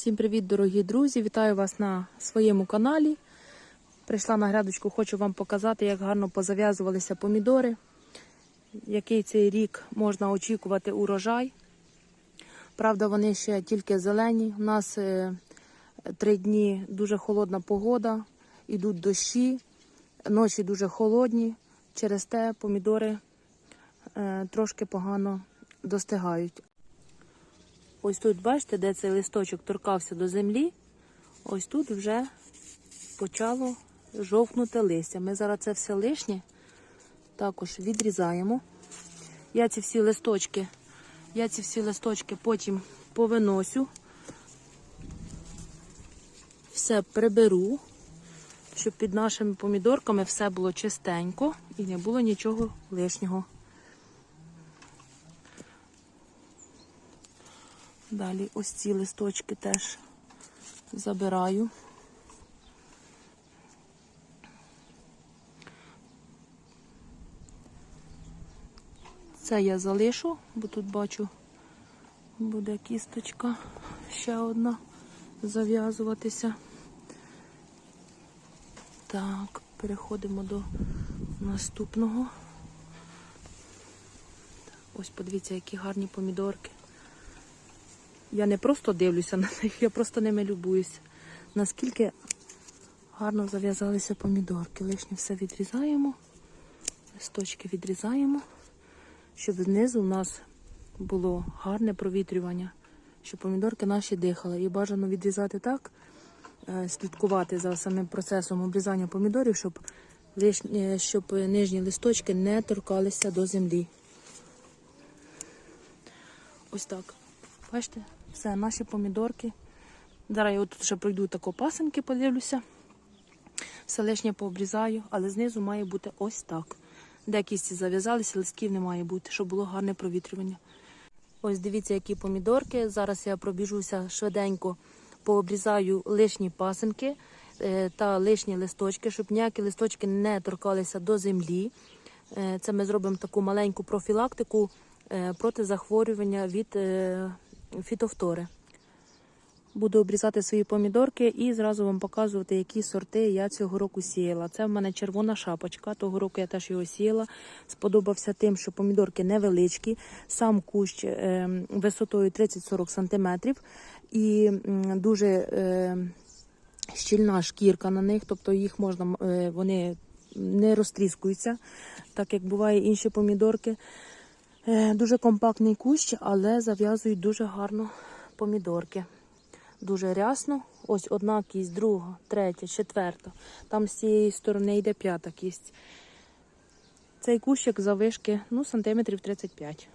Всім привіт, дорогі друзі! Вітаю вас на своєму каналі. Прийшла на грядочку, хочу вам показати, як гарно позав'язувалися помідори. Який цей рік можна очікувати урожай. Правда, вони ще тільки зелені. У нас е, три дні дуже холодна погода, ідуть дощі, ночі дуже холодні. Через те помідори е, трошки погано достигають. Ось тут, бачите, де цей листочок торкався до землі, ось тут вже почало жовкнути листя. Ми зараз це все лишнє також відрізаємо. Я ці всі листочки, я ці всі листочки потім повиносю, все приберу, щоб під нашими помідорками все було чистенько і не було нічого лишнього. Далі ось ці листочки теж забираю. Це я залишу, бо тут бачу, буде кісточка ще одна зав'язуватися. Так, переходимо до наступного. Ось подивіться, які гарні помідорки. Я не просто дивлюся на них, я просто ними любуюся. Наскільки гарно зав'язалися помідорки. Лишнє все відрізаємо, листочки відрізаємо, щоб знизу у нас було гарне провітрювання, щоб помідорки наші дихали. І бажано відрізати так, е, слідкувати за самим процесом обрізання помідорів, щоб, лишні, щоб нижні листочки не торкалися до землі. Ось так. Бачите, все, наші помідорки. Зараз я тут ще пройду тако пасенки, подивлюся. Все лишнє пообрізаю, але знизу має бути ось так. Де кісті зав'язалися, листків не має бути, щоб було гарне провітрювання. Ось дивіться, які помідорки. Зараз я пробіжуся швиденько, пообрізаю лишні пасенки е, та лишні листочки, щоб ніякі листочки не торкалися до землі. Е, Це ми зробимо таку маленьку профілактику е, проти захворювання від фітофтори. Буду обрізати свої помідорки і зразу вам показувати, які сорти я цього року сіяла. Це в мене червона шапочка. Того року я теж його сіяла. Сподобався тим, що помідорки невеличкі, сам кущ е, висотою 30-40 см і дуже е, щільна шкірка на них, тобто їх можна, е, вони не розтріскуються, так як буває інші помідорки. Е, Дуже компактний кущ, але зав'язують дуже гарно помідорки. Дуже рясно. Ось одна кість, друга, третя, четверта. Там з цієї сторони йде п'ята кість. Цей кущик завишки ну, сантиметрів 35.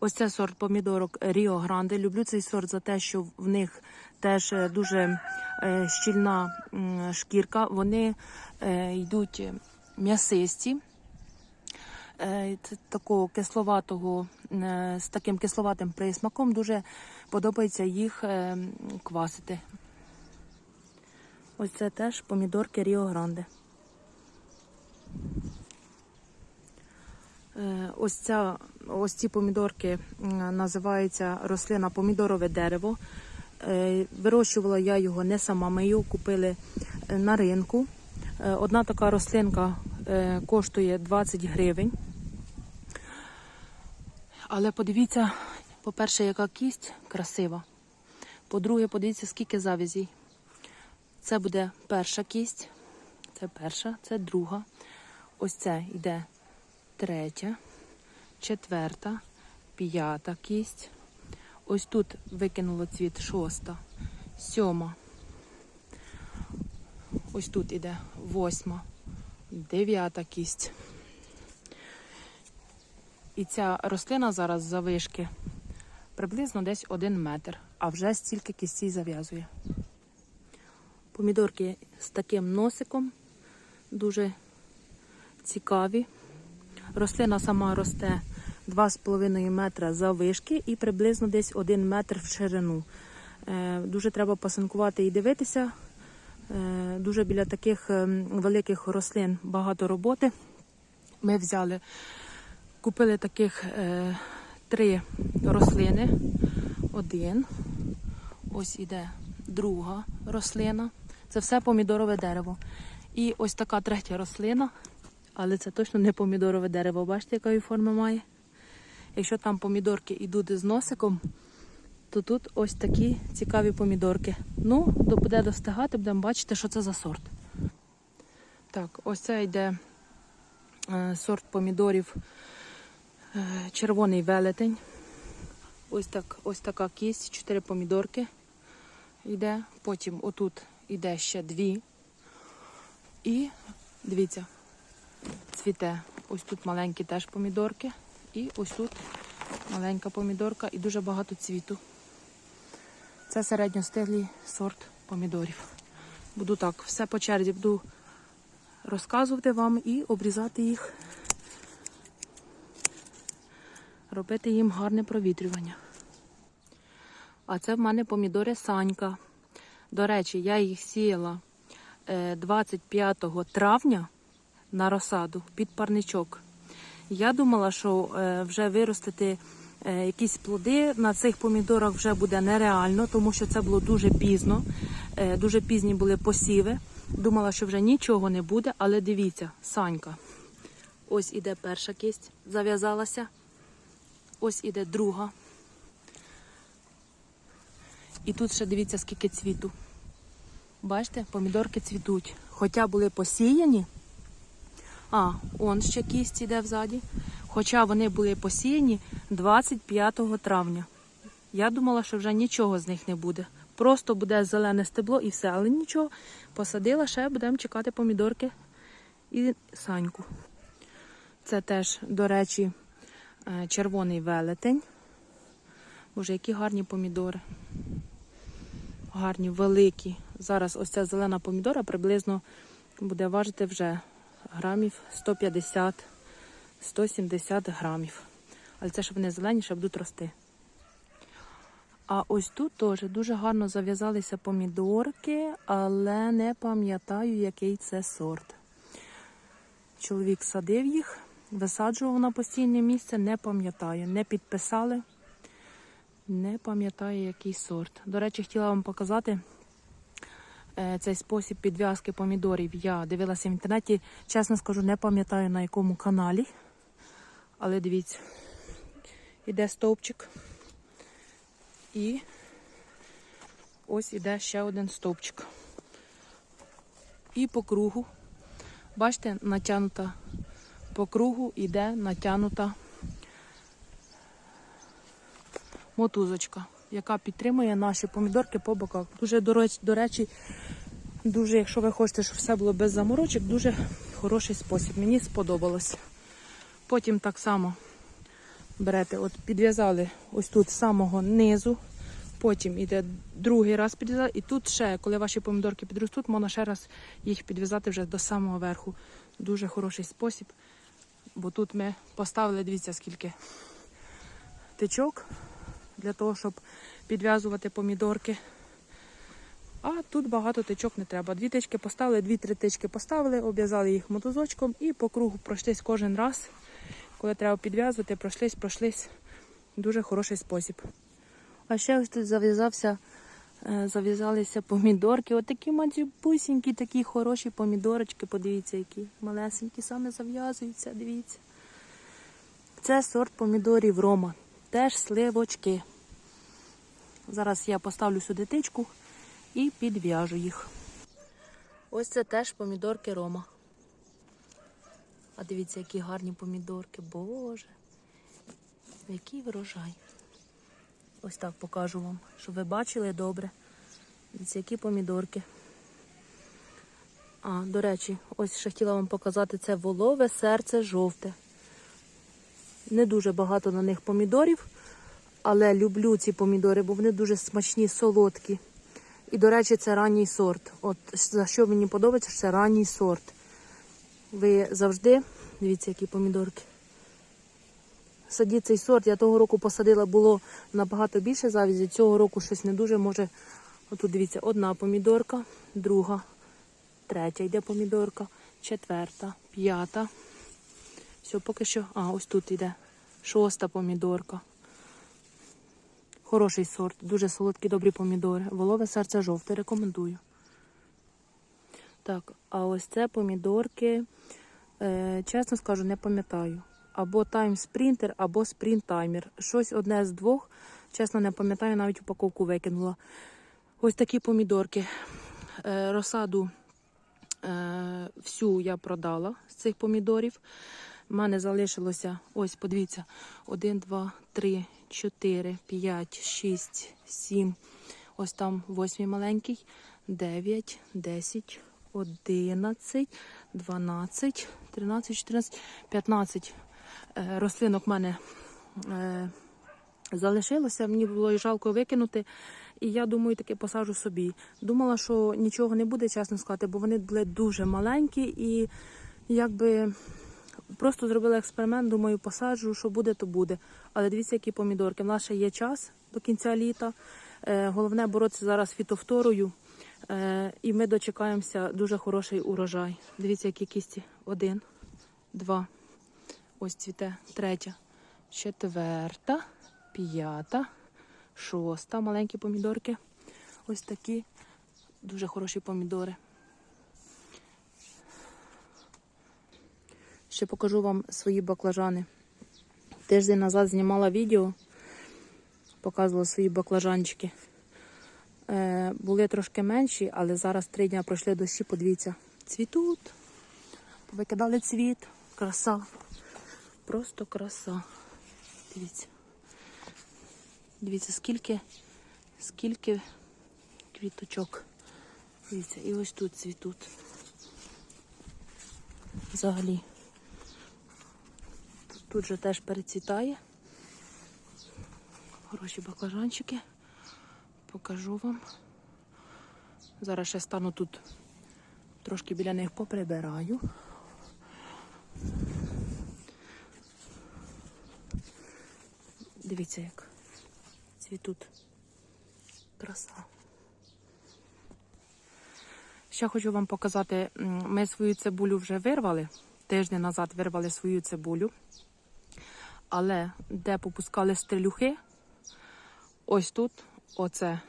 Ось це сорт помідорок Ріо Гранде. Люблю цей сорт за те, що в них теж е, дуже е, щільна шкірка. Вони йдуть м'ясисті. Е, такого кисловатого, е, з таким кисловатим присмаком. Дуже подобається їх е, квасити. Ось це теж помідорки Ріо Гранде. Ось, ця, ось ці помідорки називаються рослина помідорове дерево. Вирощувала я його не сама, ми його купили на ринку. Одна така рослинка коштує 20 гривень. Але подивіться, по-перше, яка кість красива. По-друге, подивіться, скільки завязей. Це буде перша кість. Це перша, це друга. Ось це йде третя, четверта, п'ята кість. Ось тут викинуло цвіт шоста, сьома. Ось тут іде восьма, дев'ята кість. І ця рослина зараз завишки приблизно десь один метр, а вже стільки кістей зав'язує. Помідорки з таким носиком дуже цікаві. Рослина сама росте 2,5 метра заввишки і приблизно десь 1 метр в ширину. Е, Дуже треба пасинкувати і дивитися. Е, Дуже біля таких ем, великих рослин багато роботи. Ми взяли Купили таких е, три рослини. Один, Ось іде друга рослина. Це все помідорове дерево. І ось така третя рослина, але це точно не помідорове дерево. Бачите, якої форми має? Якщо там помідорки йдуть з носиком, то тут ось такі цікаві помідорки. Ну, буде достигати, будемо бачити, що це за сорт. Так, ось це йде е, сорт помідорів червоний велетень. Ось, так, ось така кість, чотири помідорки йде. Потім отут йде ще дві. І дивіться, цвіте. Ось тут маленькі теж помідорки. І ось тут маленька помідорка і дуже багато цвіту. Це середньостиглий сорт помідорів. Буду так, все по черзі буду розказувати вам і обрізати їх, робити їм гарне провітрювання. А це в мене помідори Санька. До речі, я їх сіяла е, 25 травня на розсаду під парничок. Я думала, що е, вже виростити е, якісь плоди на цих помідорах вже буде нереально, тому що це було дуже пізно. Е, Дуже пізні були посіви. Думала, що вже нічого не буде, але дивіться, Санька. Ось іде перша кисть, зав'язалася. Ось іде друга. І тут ще дивіться, скільки цвіту. Бачите, помідорки цвітуть. Хоча були посіяні. А, он ще кість іде взаді. Хоча вони були посіяні 25 травня. Я думала, що вже нічого з них не буде. Просто буде зелене стебло і все. Але нічого, посадила, ще будемо чекати помідорки і саньку. Це теж, до речі, червоний велетень. Боже, які гарні помідори. Гарні, великі. Зараз ось ця зелена помідора приблизно буде важити вже грамів 150-170 грамів. Але це, щоб вони зелені, ще будуть рости. А ось тут теж дуже гарно зав'язалися помідорки, але не пам'ятаю, який це сорт. Чоловік садив їх, висаджував на постійне місце, не пам'ятаю, не підписали. Не пам'ятаю, який сорт. До речі, хотіла вам показати е, цей спосіб підв'язки помідорів. Я дивилася в інтернеті, чесно скажу, не пам'ятаю на якому каналі. Але дивіться, іде стовпчик. І ось іде ще один стовпчик. І по кругу, бачите, натягнута по кругу іде натягнута мотузочка, яка підтримує наші помідорки по боках. Дуже до речі, дуже, якщо ви хочете, щоб все було без заморочок, дуже хороший спосіб. Мені сподобалось. Потім так само берете, от підв'язали ось тут з самого низу. Потім йде другий раз підв'язати, і тут ще, коли ваші помідорки підростуть, можна ще раз їх підв'язати вже до самого верху. Дуже хороший спосіб. Бо тут ми поставили, дивіться, скільки тичок для того, щоб підв'язувати помідорки. А тут багато тичок не треба. Дві тички поставили, дві-три тички поставили, обв'язали їх мотузочком і по кругу пройшлись кожен раз. Коли треба підв'язувати, пройшлись, пройшлись. Дуже хороший спосіб. А ще ось тут зав'язався, зав'язалися помідорки. Отакі мадзюбусінькі, такі хороші помідорочки. Подивіться, які малесенькі саме зав'язуються, дивіться. Це сорт помідорів Рома. Теж сливочки. Зараз я поставлю сюди тичку і підв'яжу їх. Ось це теж помідорки Рома. А дивіться, які гарні помідорки. Боже, який врожай. Ось так покажу вам, щоб ви бачили добре. Дивіться, які помідорки. А, до речі, ось ще хотіла вам показати це волове серце жовте. Не дуже багато на них помідорів, але люблю ці помідори, бо вони дуже смачні, солодкі. І, до речі, це ранній сорт. От за що мені подобається, що це ранній сорт. Ви завжди, дивіться, які помідорки. Садіть цей сорт. Я того року посадила, було набагато більше завізі. Цього року щось не дуже може. Отут дивіться, одна помідорка, друга, третя йде помідорка, четверта, п'ята. Все, поки що. А, ось тут йде шоста помідорка. Хороший сорт, дуже солодкі, добрі помідори. Волове серце жовте, рекомендую. Так, а ось це помідорки, е, чесно скажу, не пам'ятаю. Або тайм спринтер, або спринт таймер. Щось одне з двох. Чесно, не пам'ятаю, навіть упаковку викинула. Ось такі помідорки. Е, розсаду е, всю я продала з цих помідорів. У мене залишилося, ось, подивіться, 1, 2, 3, 4, 5, 6, 7. Ось там восьмий маленький, 9, 10, 11, 12, 13, 14, 15 е, рослинок в мене е, залишилося. Мені було жалко викинути. І я думаю, таки посаджу собі. Думала, що нічого не буде, чесно сказати, бо вони були дуже маленькі і якби просто зробила експеримент, думаю, посаджу, що буде, то буде. Але дивіться, які помідорки. У нас ще є час до кінця літа. Е, головне боротися зараз фітофторою. Е, і ми дочекаємося дуже хороший урожай. Дивіться, які кісті. Один, два. Ось цвіте. Третя, четверта, п'ята, шоста. Маленькі помідорки. Ось такі дуже хороші помідори. Ще покажу вам свої баклажани. Тиждень назад знімала відео, показувала свої баклажанчики. Е, були трошки менші, але зараз три дні пройшли дощі, подивіться. Цвітуть. Викидали цвіт. Краса. Просто краса. Дивіться. Дивіться, скільки, скільки квіточок. Дивіться, і ось тут цвітуть. Взагалі. Тут же теж перецвітає. Хороші баклажанчики. Покажу вам. Зараз ще стану тут трошки біля них поприбираю. Дивіться, як цвітуть. Краса. Ще хочу вам показати, ми свою цибулю вже вирвали. Тиждень назад вирвали свою цибулю. Але де попускали стрілюхи, ось тут, оце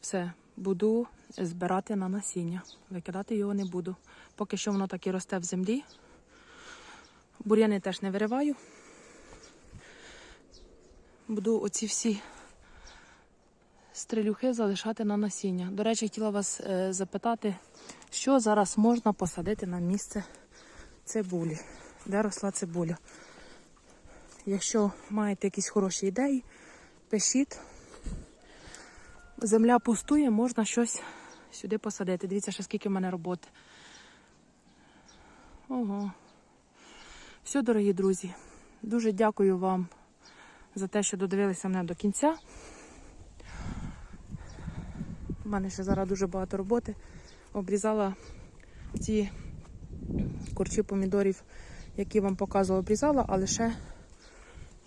все буду збирати на насіння. Викидати його не буду. Поки що воно так і росте в землі. Бур'яни теж не вириваю. Буду оці всі стрілюхи залишати на насіння. До речі, хотіла вас е, запитати, що зараз можна посадити на місце цибулі, де росла цибуля. Якщо маєте якісь хороші ідеї, пишіть. Земля пустує, можна щось сюди посадити. Дивіться, ще скільки в мене роботи. Ого. Все, дорогі друзі. Дуже дякую вам за те, що додивилися мене до кінця. У мене ще зараз дуже багато роботи. Обрізала ці курчі помідорів, які вам показувала, обрізала, але ще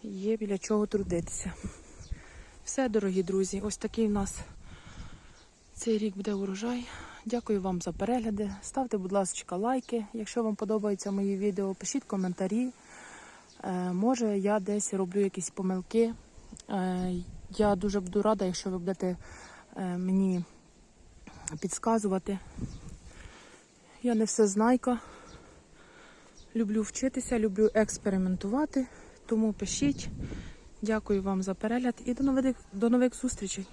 є біля чого трудитися. Все, дорогі друзі, ось такий у нас цей рік буде урожай. Дякую вам за перегляди. Ставте, будь ласка, лайки. Якщо вам подобаються мої відео, пишіть коментарі. Е, може, я десь роблю якісь помилки. Е, я дуже буду рада, якщо ви будете е, мені підказувати. Я не все знайка. Люблю вчитися, люблю експериментувати. Тому пишіть. Дякую вам за перегляд і до нових, до нових зустрічей.